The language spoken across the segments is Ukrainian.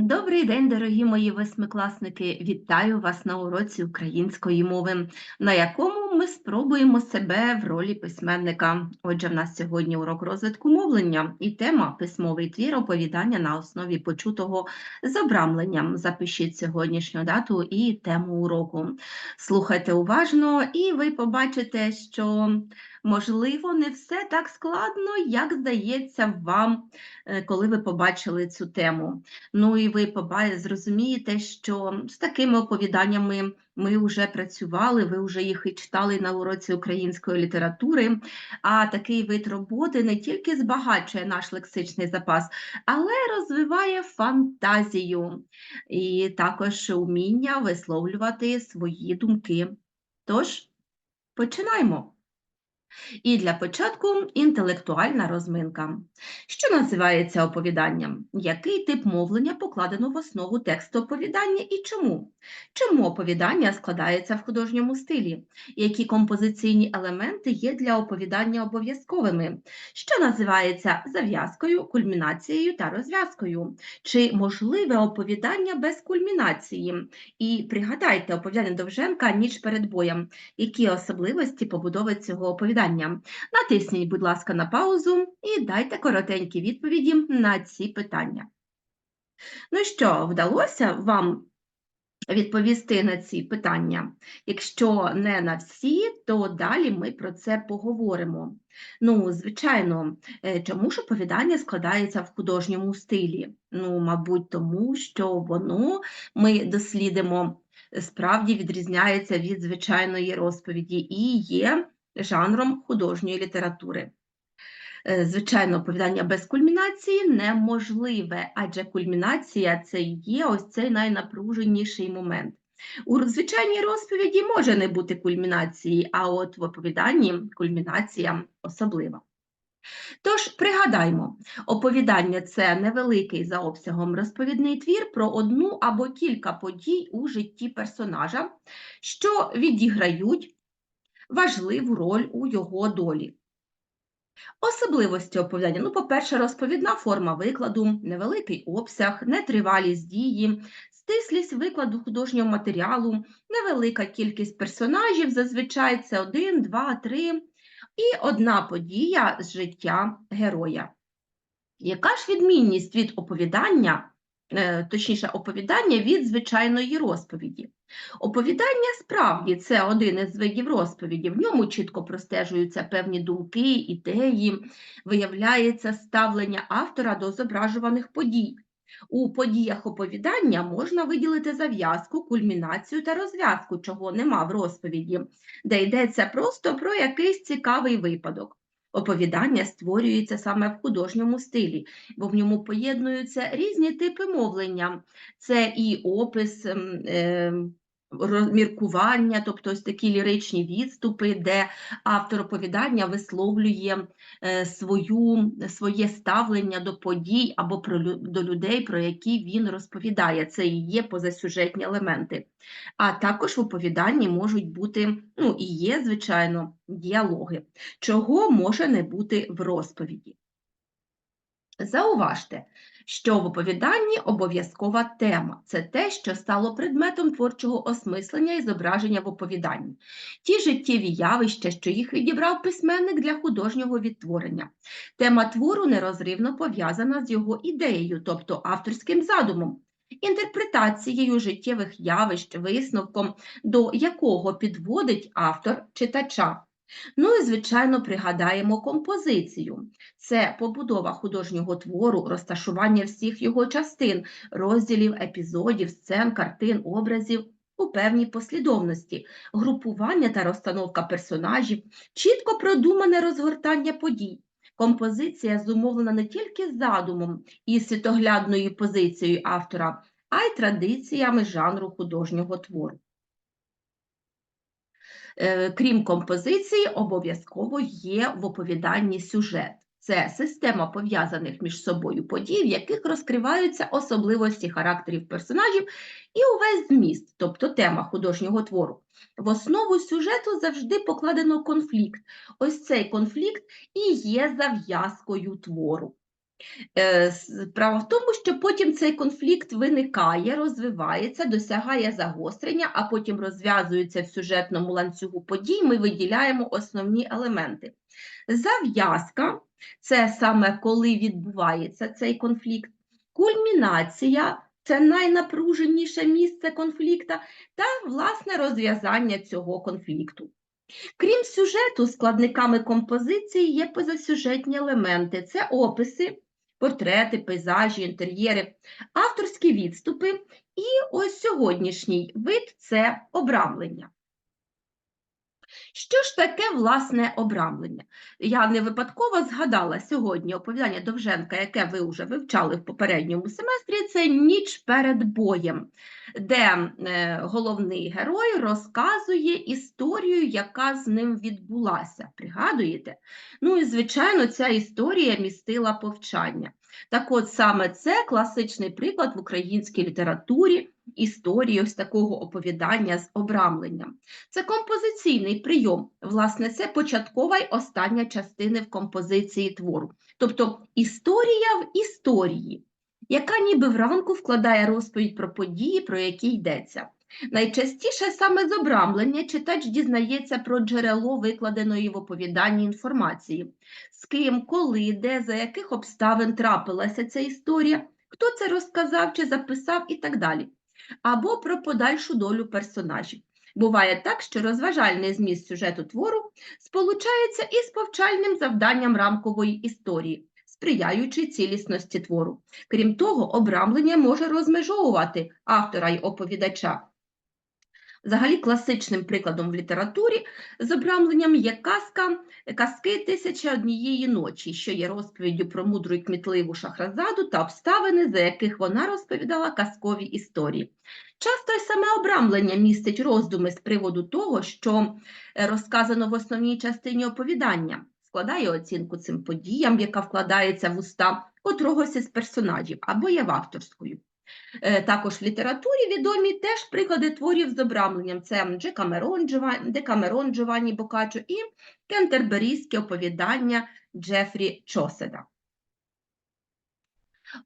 Добрий день, дорогі мої восьмикласники! Вітаю вас на уроці української мови, на якому ми спробуємо себе в ролі письменника. Отже, в нас сьогодні урок розвитку мовлення і тема письмовий твір оповідання на основі почутого з обрамленням. Запишіть сьогоднішню дату і тему уроку. Слухайте уважно, і ви побачите, що можливо не все так складно, як здається вам, е, коли ви побачили цю тему. Ну і ви зрозумієте, що з такими оповіданнями ми вже працювали, ви вже їх і читали на уроці української літератури. А такий вид роботи не тільки збагачує наш лексичний запас, але розвиває фантазію і також уміння висловлювати свої думки. Тож, починаємо. І для початку інтелектуальна розминка. Що називається оповіданням? Який тип мовлення покладено в основу тексту оповідання і чому? Чому оповідання складається в художньому стилі? Які композиційні елементи є для оповідання обов'язковими? Що називається зав'язкою, кульмінацією та розв'язкою? Чи можливе оповідання без кульмінації? І пригадайте оповідання Довженка ніч перед боєм. Які особливості побудови цього оповідання? Натисніть, будь ласка, на паузу і дайте коротенькі відповіді на ці питання. Ну що, вдалося вам відповісти на ці питання? Якщо не на всі, то далі ми про це поговоримо. Ну, звичайно, е, чому ж оповідання складається в художньому стилі? Ну, мабуть, тому що воно ми дослідимо справді відрізняється від звичайної розповіді і є жанром художньої літератури. Е, Звичайно, оповідання без кульмінації неможливе, адже кульмінація це є ось цей найнапруженіший момент. У звичайній розповіді може не бути кульмінації, а от в оповіданні кульмінація особлива. Тож пригадаймо, оповідання це невеликий за обсягом розповідний твір про одну або кілька подій у житті персонажа, що відіграють важливу роль у його долі. Особливості оповідання. Ну, по-перше, розповідна форма викладу, невеликий обсяг, нетривалість дії, стислість викладу художнього матеріалу, невелика кількість персонажів, зазвичай це один, два, три, і одна подія з життя героя. Яка ж відмінність від оповідання, точніше, оповідання від звичайної розповіді? Оповідання справді це один із видів розповіді. В ньому чітко простежуються певні думки, ідеї, виявляється ставлення автора до зображуваних подій. У подіях оповідання можна виділити зав'язку, кульмінацію та розв'язку, чого нема в розповіді, де йдеться просто про якийсь цікавий випадок. Оповідання створюється саме в художньому стилі, бо в ньому поєднуються різні типи мовлення. Це і опис, ем, ем, розміркування, тобто ось такі ліричні відступи, де автор оповідання висловлює е, свою, своє ставлення до подій або про, до людей, про які він розповідає. Це і є позасюжетні елементи. А також в оповіданні можуть бути, ну і є, звичайно, діалоги, чого може не бути в розповіді. Зауважте, що в оповіданні обов'язкова тема це те, що стало предметом творчого осмислення і зображення в оповіданні. Ті життєві явища, що їх відібрав письменник для художнього відтворення. Тема твору нерозривно пов'язана з його ідеєю, тобто авторським задумом, інтерпретацією життєвих явищ, висновком, до якого підводить автор читача. Ну і, звичайно, пригадаємо композицію. Це побудова художнього твору, розташування всіх його частин, розділів, епізодів, сцен, картин, образів у певній послідовності, групування та розстановка персонажів, чітко продумане розгортання подій. Композиція зумовлена не тільки задумом і світоглядною позицією автора, а й традиціями жанру художнього твору. Е, Крім композиції, обов'язково є в оповіданні сюжет. Це система пов'язаних між собою подій, в яких розкриваються особливості характерів персонажів і увесь зміст, тобто тема художнього твору. В основу сюжету завжди покладено конфлікт. Ось цей конфлікт і є зав'язкою твору. Е, Справа в тому, що потім цей конфлікт виникає, розвивається, досягає загострення, а потім розв'язується в сюжетному ланцюгу подій. Ми виділяємо основні елементи. Зав'язка це саме коли відбувається цей конфлікт, кульмінація це найнапруженіше місце конфлікта, та власне розв'язання цього конфлікту. Крім сюжету, складниками композиції є позасюжетні елементи: це описи, портрети, пейзажі, інтер'єри, авторські відступи, і ось сьогоднішній вид це обрамлення. Що ж таке власне обрамлення? Я не випадково згадала сьогодні оповідання Довженка, яке ви вже вивчали в попередньому семестрі, це ніч перед боєм, де е, головний герой розказує історію, яка з ним відбулася. Пригадуєте? Ну і, звичайно, ця історія містила повчання. Так от саме це класичний приклад в українській літературі історії ось такого оповідання з обрамленням. Це композиційний прийом, власне, це початкова й остання частини в композиції твору. Тобто історія в історії, яка ніби вранку вкладає розповідь про події, про які йдеться. Найчастіше саме з обрамлення читач дізнається про джерело викладеної в оповіданні інформації, з ким, коли, де, за яких обставин трапилася ця історія, хто це розказав чи записав і так далі або про подальшу долю персонажів. Буває так, що розважальний зміст сюжету твору сполучається із повчальним завданням рамкової історії, сприяючи цілісності твору. Крім того, обрамлення може розмежовувати автора й оповідача. Взагалі, класичним прикладом в літературі з обрамленням є казка казки «Тисяча однієї ночі, що є розповіддю про мудру і кмітливу шахразаду та обставини, за яких вона розповідала казкові історії. Часто й саме обрамлення містить роздуми з приводу того, що е, розказано в основній частині оповідання, складає оцінку цим подіям, яка вкладається в уста котрогось із персонажів або є в авторською. Е, також в літературі відомі теж приклади творів з обрамленням. Це Декамерон Джованні Бокаччо і кентерберійське оповідання Джефрі Чоседа.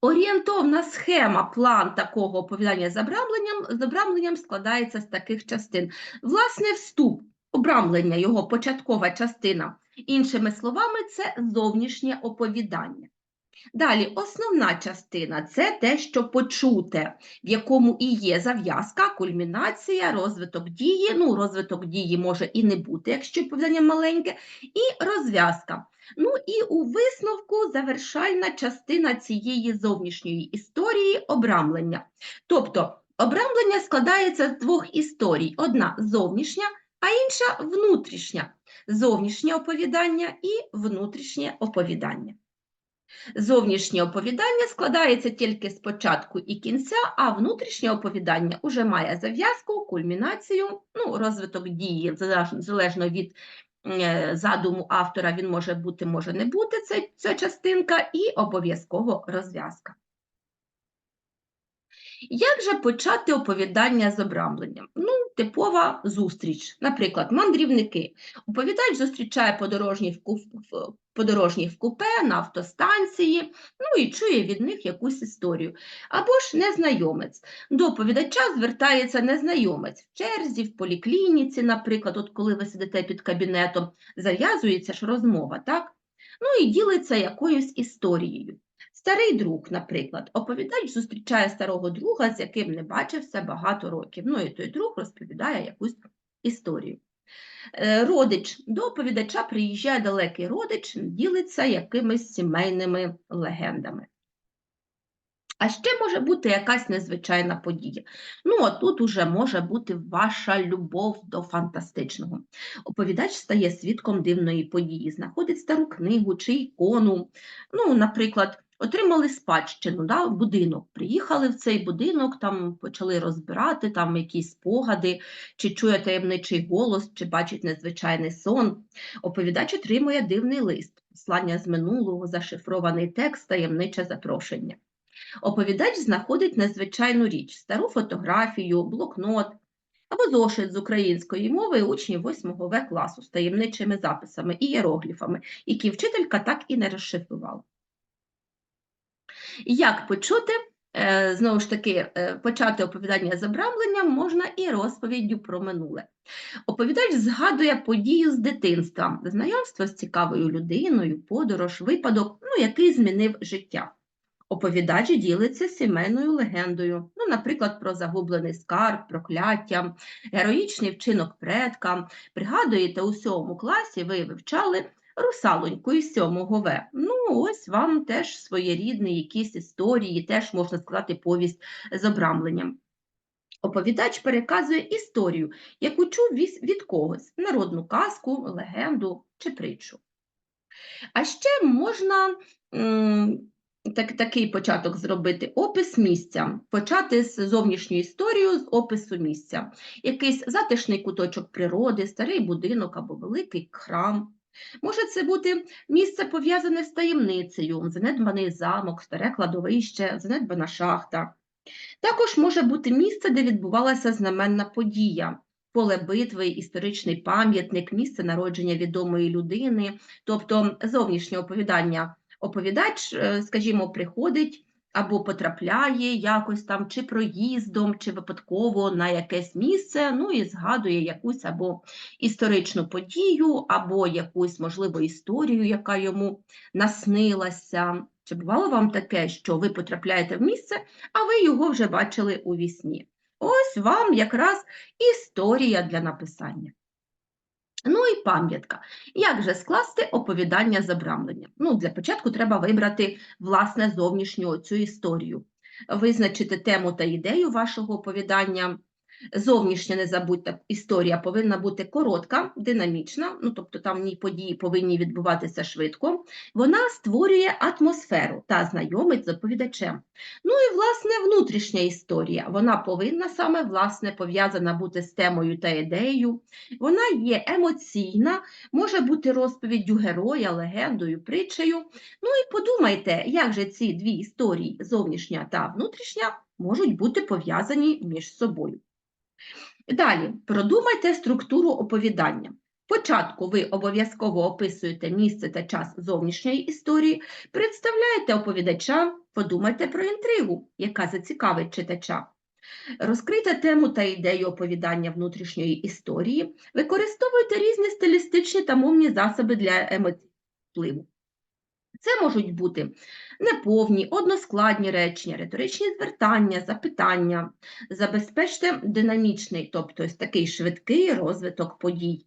Орієнтовна схема, план такого оповідання з обрамленням, з обрамленням складається з таких частин. Власне, вступ, обрамлення, його початкова частина. Іншими словами, це зовнішнє оповідання. Далі, основна частина це те, що почуте, в якому і є зав'язка, кульмінація, розвиток дії. Ну, розвиток дії може і не бути, якщо повідання маленьке, і розв'язка. Ну і у висновку завершальна частина цієї зовнішньої історії обрамлення. Тобто обрамлення складається з двох історій: одна зовнішня, а інша внутрішня. Зовнішнє оповідання і внутрішнє оповідання. Зовнішнє оповідання складається тільки з початку і кінця, а внутрішнє оповідання вже має зав'язку, кульмінацію, ну, розвиток дії, залежно від е, задуму автора, він може бути, може не бути, ця, ця частинка, і обов'язково розв'язка. Як же почати оповідання з обрамленням? Ну, типова зустріч. Наприклад, мандрівники. Оповідач зустрічає подорожніх в подорожніх в купе, на автостанції, ну і чує від них якусь історію. Або ж незнайомець. До оповідача звертається незнайомець в черзі, в поліклініці, наприклад, от коли ви сидите під кабінетом, зав'язується ж розмова, так? Ну і ділиться якоюсь історією. Старий друг, наприклад, оповідач зустрічає старого друга, з яким не бачився багато років. Ну і той друг розповідає якусь історію. Е, родич до оповідача приїжджає далекий родич, ділиться якимись сімейними легендами. А ще може бути якась незвичайна подія. Ну, а тут уже може бути ваша любов до фантастичного. Оповідач стає свідком дивної події, знаходить стару книгу чи ікону. Ну, наприклад, отримали спадщину, да, будинок. Приїхали в цей будинок, там почали розбирати там якісь спогади, чи чує таємничий голос, чи бачить незвичайний сон. Оповідач отримує дивний лист, послання з минулого, зашифрований текст, таємниче запрошення. Оповідач знаходить незвичайну річ, стару фотографію, блокнот або зошит з української мови учнів 8 В класу з таємничими записами і іерогліфами, які вчителька так і не розшифрувала. Як почути, е, знову ж таки, е, почати оповідання з обрамленням можна і розповіддю про минуле. Оповідач згадує подію з дитинства, знайомство з цікавою людиною, подорож, випадок, ну, який змінив життя. Оповідач ділиться сімейною легендою, ну, наприклад, про загублений скарб, прокляття, героїчний вчинок предка. Пригадуєте, у сьомому класі ви вивчали русалоньку із сьомого В. Ну, ось вам теж своєрідні якісь історії, теж можна сказати, повість з обрамленням. Оповідач переказує історію, яку чув від когось, народну казку, легенду чи притчу. А ще можна так, такий початок зробити опис місця, почати з зовнішньої історії, з опису місця. Якийсь затишний куточок природи, старий будинок або великий храм. Може це бути місце пов'язане з таємницею, занедбаний замок, старе кладовище, занедбана шахта. Також може бути місце, де відбувалася знаменна подія, поле битви, історичний пам'ятник, місце народження відомої людини, тобто зовнішнє оповідання. Оповідач, е, скажімо, приходить або потрапляє якось там, чи проїздом, чи випадково на якесь місце, ну і згадує якусь або історичну подію, або якусь, можливо, історію, яка йому наснилася. Чи бувало вам таке, що ви потрапляєте в місце, а ви його вже бачили у вісні? Ось вам якраз історія для написання. Ну і пам'ятка. Як же скласти оповідання з обрамленням? Ну, для початку треба вибрати власне зовнішню цю історію, визначити тему та ідею вашого оповідання. Зовнішня, не забудьте, історія повинна бути коротка, динамічна, ну тобто там в події повинні відбуватися швидко. Вона створює атмосферу та знайомить з оповідачем. Ну і власне внутрішня історія. Вона повинна саме власне пов'язана бути з темою та ідеєю. Вона є емоційна, може бути розповіддю героя, легендою, притчею. Ну і подумайте, як же ці дві історії, зовнішня та внутрішня, можуть бути пов'язані між собою. Далі продумайте структуру оповідання. Спочатку ви обов'язково описуєте місце та час зовнішньої історії, представляєте оповідача, подумайте про інтригу, яка зацікавить читача. Розкрийте тему та ідею оповідання внутрішньої історії, використовуйте різні стилістичні та мовні засоби для емоційного впливу. Це можуть бути неповні, односкладні речення, риторичні звертання, запитання. Забезпечте динамічний, тобто такий швидкий розвиток подій.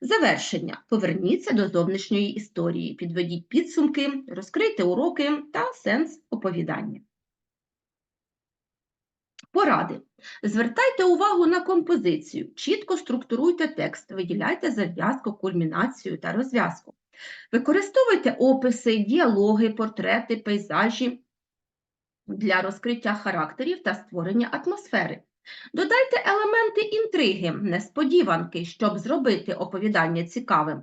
Завершення. Поверніться до зовнішньої історії, підведіть підсумки, розкрийте уроки та сенс оповідання. Поради. Звертайте увагу на композицію, чітко структуруйте текст, виділяйте зав'язку, кульмінацію та розв'язку. Використовуйте описи, діалоги, портрети, пейзажі для розкриття характерів та створення атмосфери. Додайте елементи інтриги, несподіванки, щоб зробити оповідання цікавим.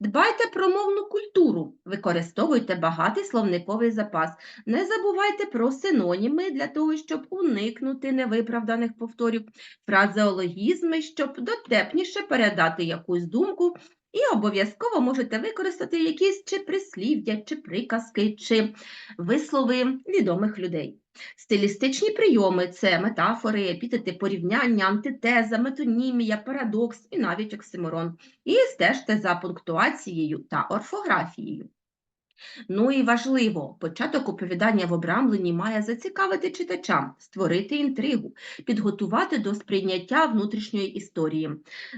Дбайте про мовну культуру, використовуйте багатий словниковий запас. Не забувайте про синоніми для того, щоб уникнути невиправданих повторів, фразеологізми, щоб дотепніше передати якусь думку, і обов'язково можете використати якісь чи прислів'я, чи приказки, чи вислови відомих людей. Стилістичні прийоми це метафори, епітети порівняння, антитеза, метонімія, парадокс і навіть оксиморон. І стежте за пунктуацією та орфографією. Ну і важливо, початок оповідання в обрамленні має зацікавити читача, створити інтригу, підготувати до сприйняття внутрішньої історії.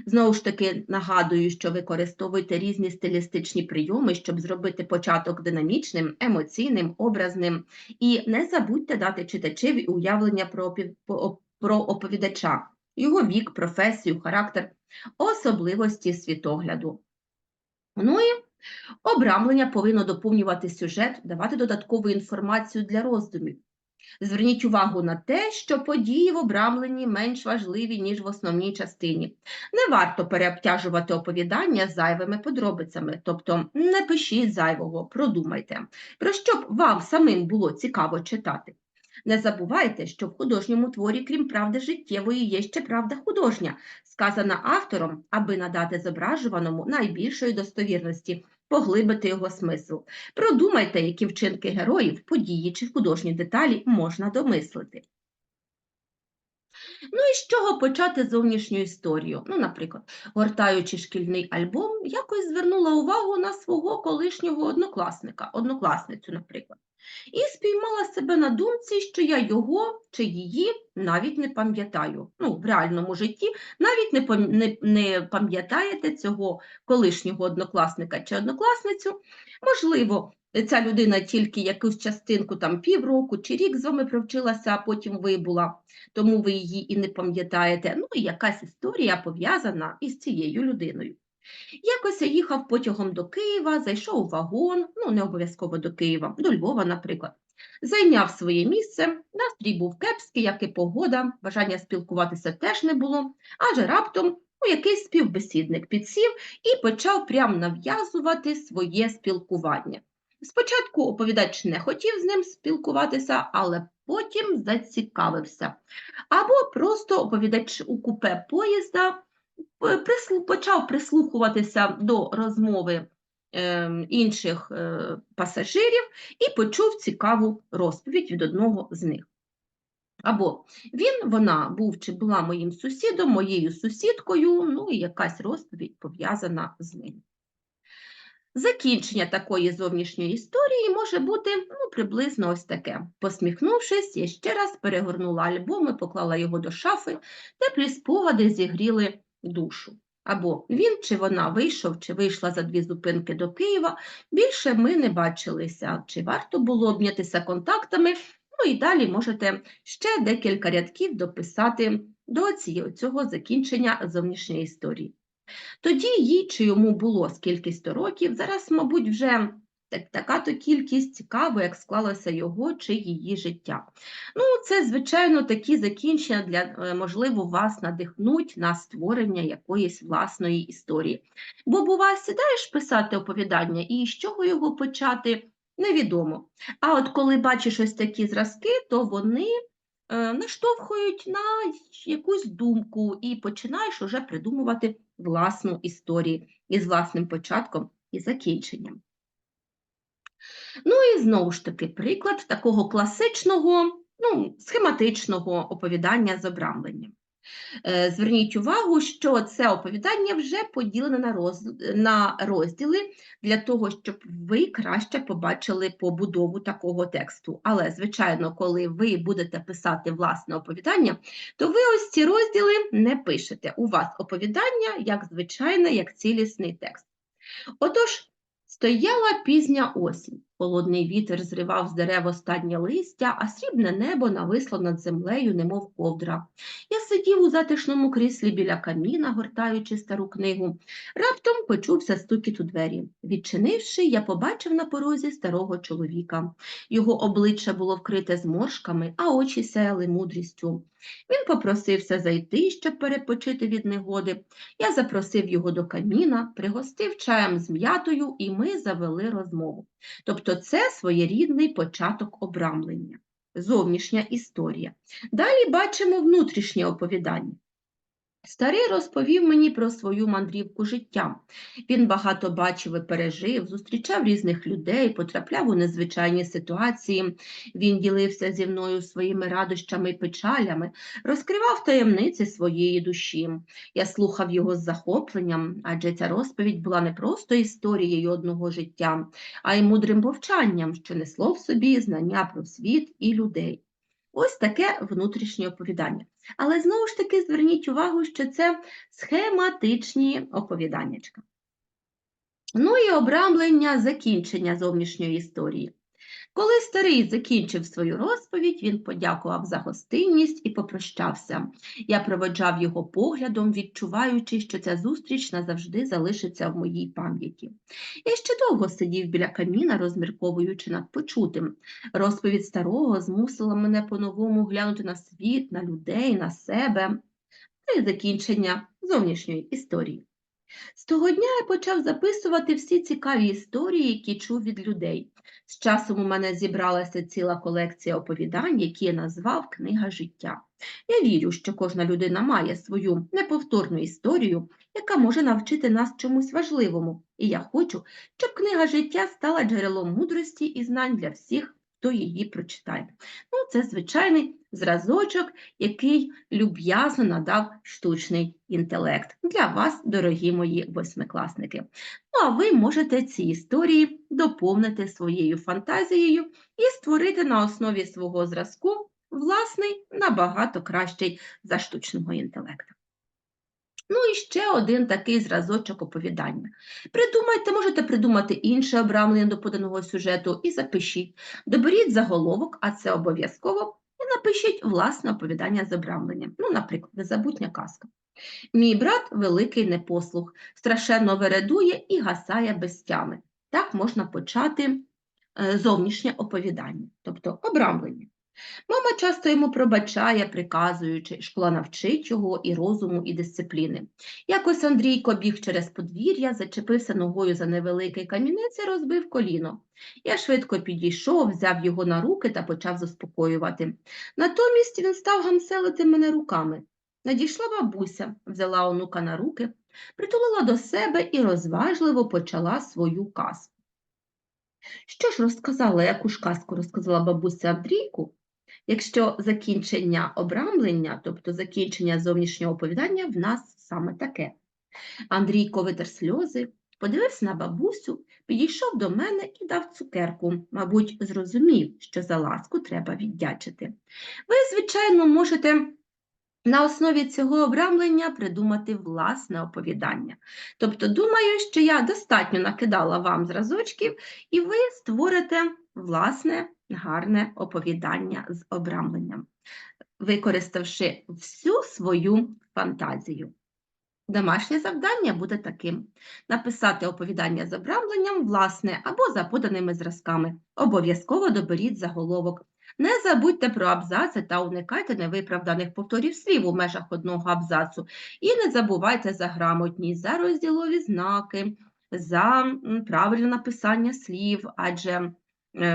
Знову ж таки, нагадую, що використовуйте різні стилістичні прийоми, щоб зробити початок динамічним, емоційним, образним. І не забудьте дати читачеві уявлення про, про оповідача, його вік, професію, характер, особливості світогляду. Ну і Обрамлення повинно доповнювати сюжет, давати додаткову інформацію для роздумів. Зверніть увагу на те, що події в обрамленні менш важливі, ніж в основній частині. Не варто переобтяжувати оповідання зайвими подробицями, тобто не пишіть зайвого, продумайте, про що б вам самим було цікаво читати. Не забувайте, що в художньому творі, крім правди життєвої, є ще правда художня, сказана автором, аби надати зображуваному найбільшої достовірності поглибити його смисл. Продумайте, які вчинки героїв, події чи художні деталі можна домислити. Ну і з чого почати зовнішню історію? Ну, наприклад, гортаючи шкільний альбом, якось звернула увагу на свого колишнього однокласника, однокласницю, наприклад, і спіймала себе на думці, що я його чи її навіть не пам'ятаю. Ну, в реальному житті навіть не, пам'ятаєте цього колишнього однокласника чи однокласницю. Можливо, ця людина тільки якусь частинку, там півроку чи рік з вами провчилася, а потім вибула тому ви її і не пам'ятаєте. Ну і якась історія пов'язана із цією людиною. Якось я їхав потягом до Києва, зайшов у вагон, ну не обов'язково до Києва, до Львова, наприклад. Зайняв своє місце, настрій був кепський, як і погода, бажання спілкуватися теж не було, адже раптом ну, якийсь співбесідник підсів і почав прям нав'язувати своє спілкування. Спочатку оповідач не хотів з ним спілкуватися, але потім зацікавився. Або просто оповідач у купе поїзда почав прислухуватися до розмови ем, інших е, пасажирів і почув цікаву розповідь від одного з них. Або він, вона був чи була моїм сусідом, моєю сусідкою, ну і якась розповідь пов'язана з ним. Закінчення такої зовнішньої історії може бути ну, приблизно ось таке. Посміхнувшись, я ще раз перегорнула альбом і поклала його до шафи, теплі спогади зігріли душу. Або він чи вона вийшов, чи вийшла за дві зупинки до Києва, більше ми не бачилися, чи варто було обмінятися контактами, ну і далі можете ще декілька рядків дописати до цього закінчення зовнішньої історії. Тоді їй чи йому було скількись-то років, зараз, мабуть, вже так, така-то кількість цікаво, як склалося його чи її життя. Ну, це, звичайно, такі закінчення для, е, можливо, вас надихнуть на створення якоїсь власної історії. Бо, бува, сідаєш писати оповідання, і з чого його почати, невідомо. А от коли бачиш ось такі зразки, то вони е, наштовхують на якусь думку і починаєш уже придумувати власну історію із власним початком і закінченням. Ну і знову ж таки приклад такого класичного, ну, схематичного оповідання з обрамленням. Е, Зверніть увагу, що це оповідання вже поділене на, роз... на розділи для того, щоб ви краще побачили побудову такого тексту. Але, звичайно, коли ви будете писати власне оповідання, то ви ось ці розділи не пишете. У вас оповідання як звичайне, як цілісний текст. Отож, стояла пізня осінь. Холодний вітер зривав з дерев останнє листя, а срібне небо нависло над землею, немов ковдра. Я сидів у затишному кріслі біля каміна, гортаючи стару книгу. Раптом почувся стукіт у двері. Відчинивши, я побачив на порозі старого чоловіка. Його обличчя було вкрите зморшками, а очі сяяли мудрістю. Він попросився зайти, щоб перепочити від негоди. Я запросив його до каміна, пригостив чаєм з м'ятою, і ми завели розмову. Тобто це своєрідний початок обрамлення, зовнішня історія. Далі бачимо внутрішнє оповідання. Старий розповів мені про свою мандрівку життям. Він багато бачив і пережив, зустрічав різних людей, потрапляв у незвичайні ситуації. Він ділився зі мною своїми радощами і печалями, розкривав таємниці своєї душі. Я слухав його з захопленням, адже ця розповідь була не просто історією одного життя, а й мудрим повчанням, що несло в собі знання про світ і людей. Ось таке внутрішнє оповідання. Але знову ж таки зверніть увагу, що це схематичні оповіданнячка. Ну і обрамлення закінчення зовнішньої історії. Коли старий закінчив свою розповідь, він подякував за гостинність і попрощався. Я проводжав його поглядом, відчуваючи, що ця зустріч назавжди залишиться в моїй пам'яті. Я ще довго сидів біля каміна, розмірковуючи над почутим. Розповідь старого змусила мене по-новому глянути на світ, на людей, на себе та й закінчення зовнішньої історії. З того дня я почав записувати всі цікаві історії, які чув від людей. З часом у мене зібралася ціла колекція оповідань, які я назвав Книга життя. Я вірю, що кожна людина має свою неповторну історію, яка може навчити нас чомусь важливому, і я хочу, щоб книга життя стала джерелом мудрості і знань для всіх, хто її прочитає. Ну, це звичайний зразочок, який люб'язно надав штучний інтелект для вас, дорогі мої восьмикласники. Ну, а ви можете ці історії доповнити своєю фантазією і створити на основі свого зразку власний, набагато кращий за штучного інтелекту. Ну і ще один такий зразочок оповідання. Придумайте, можете придумати інше обрамлення до поданого сюжету і запишіть. Доберіть заголовок, а це обов'язково, напишіть власне оповідання з обрамленням. Ну, наприклад, незабутня казка. Мій брат великий непослух, страшенно вередує і гасає без тями. Так можна почати е, зовнішнє оповідання, тобто обрамлення. Мама часто йому пробачає, приказуючи, школа навчить його і розуму, і дисципліни. Якось Андрійко біг через подвір'я, зачепився ногою за невеликий камінець і розбив коліно. Я швидко підійшов, взяв його на руки та почав заспокоювати. Натомість він став гамселити мене руками. Надійшла бабуся, взяла онука на руки, притулила до себе і розважливо почала свою казку. Що ж розказала, яку ж казку розказала бабуся Андрійку, якщо закінчення обрамлення, тобто закінчення зовнішнього оповідання, в нас саме таке. Андрійко витер сльози, подивився на бабусю, підійшов до мене і дав цукерку. Мабуть, зрозумів, що за ласку треба віддячити. Ви, звичайно, можете на основі цього обрамлення придумати власне оповідання. Тобто, думаю, що я достатньо накидала вам зразочків, і ви створите власне гарне оповідання з обрамленням, використавши всю свою фантазію. Домашнє завдання буде таким: написати оповідання з обрамленням, власне, або за поданими зразками. Обов'язково доберіть заголовок. Не забудьте про абзаци та уникайте невиправданих повторів слів у межах одного абзацу. І не забувайте за грамотність, за розділові знаки, за правильне написання слів, адже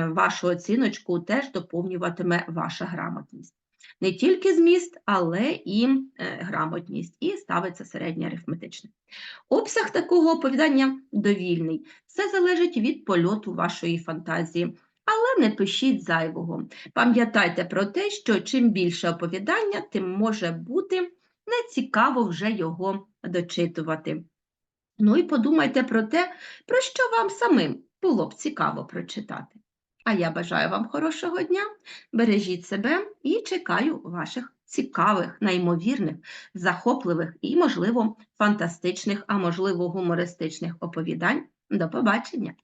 вашу оціночку теж доповнюватиме ваша грамотність. Не тільки зміст, але і е, грамотність, і ставиться середнє арифметичне. Обсяг такого оповідання довільний. Все залежить від польоту вашої фантазії. Але не пишіть зайвого. Пам'ятайте про те, що чим більше оповідання, тим може бути нецікаво вже його дочитувати. Ну і подумайте про те, про що вам самим було б цікаво прочитати. А я бажаю вам хорошого дня, бережіть себе і чекаю ваших цікавих, неймовірних, захопливих і, можливо, фантастичних, а можливо, гумористичних оповідань. До побачення!